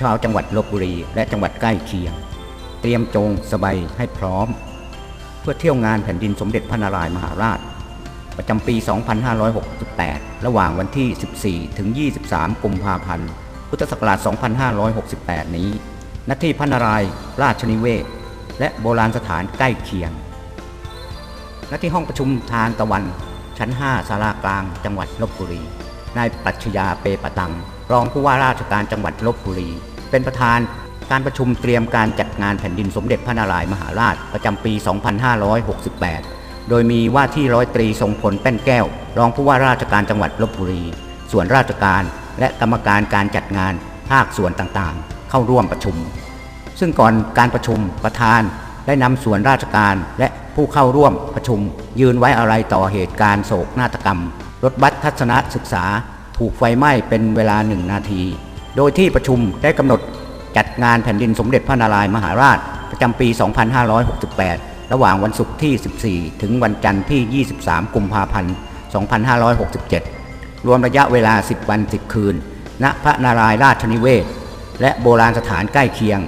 ชาวจังหวัดลบบุรีและจังหวัดใกล้เคียง เตรียมจงสบายให้พร้อม เพื่อเที่ยวงานแผ่นดินสมเด็จพระนารายมหาราช ประจำปี 2568 ระหว่างวันที่ 14 ถึง 23 กุมภาพันธ์ พุทธศักราช 2568 นี้ณที่พระนารายณ์ราชนิเวศ และโบราณสถานใกล้เคียงณที่ห้องประชุมทานตะวันชั้น 5 ศาลากลาง จังหวัดลบบุรี นายปัชญาเปปะตัง รองผู้ว่าราชการจังหวัดลบบุรี เป็นประธานการประชุมเตรียมการจัดงานแผ่นดินสมเด็จพระนารายณ์มหาราชประจำปี 2568 โดยมีว่าที่ร้อยตรีทรงพลแป้นแก้ว รองผู้ว่าราชการจังหวัดลบบุรี ส่วนราชการและกรรมการการจัดงานภาคส่วนต่างๆ เข้าร่วมประชุม ซึ่งก่อนการประชุมประธานได้นำส่วนราชการและผู้เข้าร่วมประชุม ยืนไว้อะไรต่อเหตุการณ์โศกนาฏกรรม รถบัสทัศนศึกษา ถูกไฟไหม้เป็นเวลาหนึ่งนาที โดยที่ประชุมได้กำหนดจัดงานแผ่นดินสมเด็จพระนารายณ์มหาราช ประจำปี 2568 ระหว่างวันศุกร์ที่ 14 ถึงวันจันทร์ที่ 23 กุมภาพันธ์ 2567 รวมระยะเวลา 10 วัน 10 คืน ณ พระนารายณ์ราชนิเวศ และโบราณสถานใกล้เคียง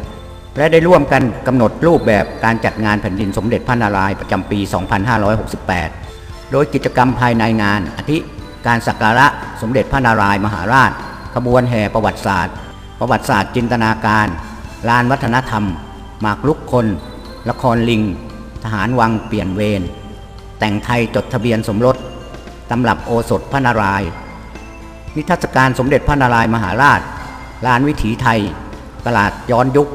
และได้ร่วมกันกำหนดรูปแบบการจัดงานแผ่นดินสมเด็จพระนารายณ์ประจำปี 2568 โดยกิจกรรมภายในงานอาทิการสักการะสมเด็จพระนารายณ์มหาราช ขบวนแห่ประวัติศาสตร์ ประวัติศาสตร์จินตนาการ ลานวัฒนธรรม หมากลุกคน ละครลิง ทหารวังเปลี่ยนเวร แต่งไทยจดทะเบียนสมรส ตำรับโอสถพระนารายณ์นิทรรศการสมเด็จพระนารายณ์มหาราช ลานวิถีไทย ตลาดย้อนยุค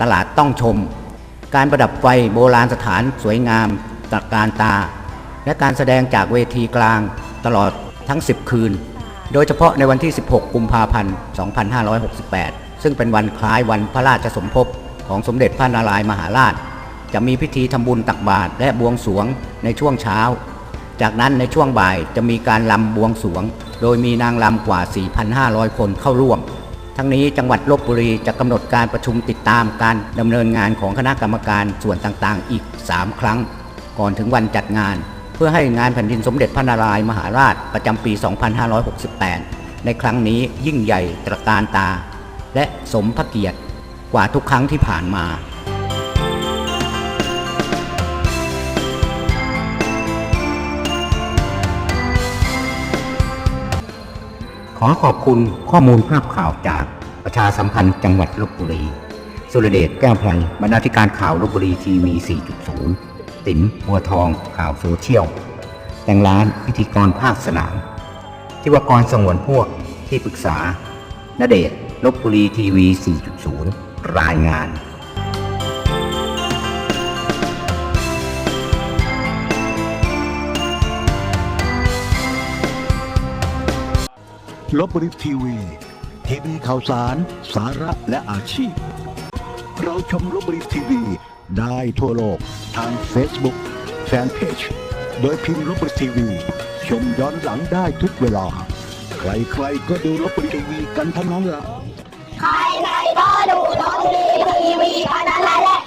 ตลาดต้องชม การประดับไฟโบราณสถานสวยงามตระการตา และการแสดงจากเวทีกลางตลอดทั้ง 10 คืน โดยเฉพาะในวันที่ 16 กุมภาพันธ์ 2568 ซึ่งเป็นวันคล้ายวันพระราชสมภพของสมเด็จพระนารายณ์มหาราช จะมีพิธีทำบุญตักบาตรและบวงสวงในช่วงเช้า จากนั้นในช่วงบ่ายจะมีการลำบวงสวง โดยมีนางลำกว่า 4,500 คนเข้าร่วม ทั้งนี้จังหวัดลบบุรีจะกำหนดการประชุมติดตามการดำเนินงานของคณะกรรมการส่วนต่างๆ อีก 3 ครั้ง ก่อนถึงวันจัดงาน พื่อให้งานแผ่นดินสมเด็จพระนารายณ์มหาราชประจำปี 2568 ในครั้งนี้ยิ่งใหญ่ตระการตา และสมพระเกียรติกว่าทุกครั้งที่ผ่านมาขอขอบคุณข้อมูลภาพข่าวจากประชาสัมพันธ์จังหวัดลบบุรี สุรเดชแก้วไพรบรรณาธิการข่าวลบบุรีทีวี 4.0 ติ๋มบัวทองข่าวโซเชียลแต่งร้านพิธีกรภาคสนามทิวากรสงวนพวกที่ปรึกษาณเดชลบบุรีทีวี 4.0 รายงานลบบุรีทีวี ทีวีข่าวสาร สาระและอาชีพ เราชมลบบุรีทีวี ได้ทั่วโลกทาง Facebook Fanpage โดยพิมพ์ลบบุรีทีวี ชมย้อนหลังได้ทุกเวลา ใครๆก็ดูลบบุรีทีวีกันทั้งนั้นละใครๆก็ดูลบบุรีทีวีเท่านั้นแหละ